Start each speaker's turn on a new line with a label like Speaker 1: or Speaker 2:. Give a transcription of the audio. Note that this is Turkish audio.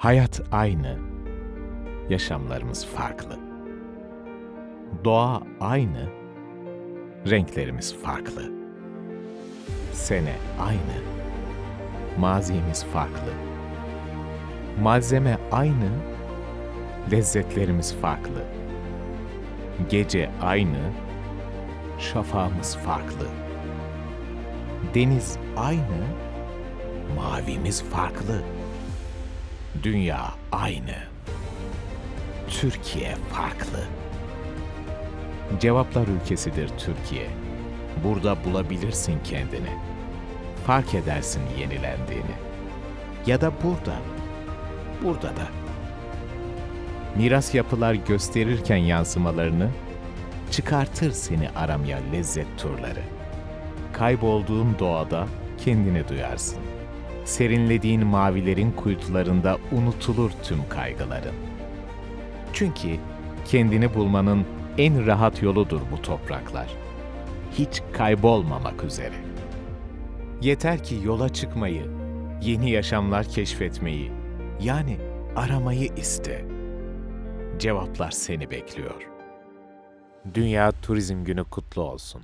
Speaker 1: Hayat aynı, yaşamlarımız farklı. Doğa aynı, renklerimiz farklı. Sene aynı, mazimiz farklı. Malzeme aynı, lezzetlerimiz farklı. Gece aynı, şafağımız farklı. Deniz aynı, mavimiz farklı. Dünya aynı. Türkiye farklı. Cevaplar ülkesidir Türkiye. Burada bulabilirsin kendini. Fark edersin yenilendiğini. Ya da burada. Burada da. Miras yapılar gösterirken yansımalarını, çıkartır seni aramaya lezzet turları. Kaybolduğun doğada kendini duyarsın. Serinlediğin mavilerin kuytularında unutulur tüm kaygıların. Çünkü kendini bulmanın en rahat yoludur bu topraklar. Hiç kaybolmamak üzere. Yeter ki yola çıkmayı, yeni yaşamlar keşfetmeyi, yani aramayı iste. Cevaplar seni bekliyor. Dünya Turizm Günü kutlu olsun.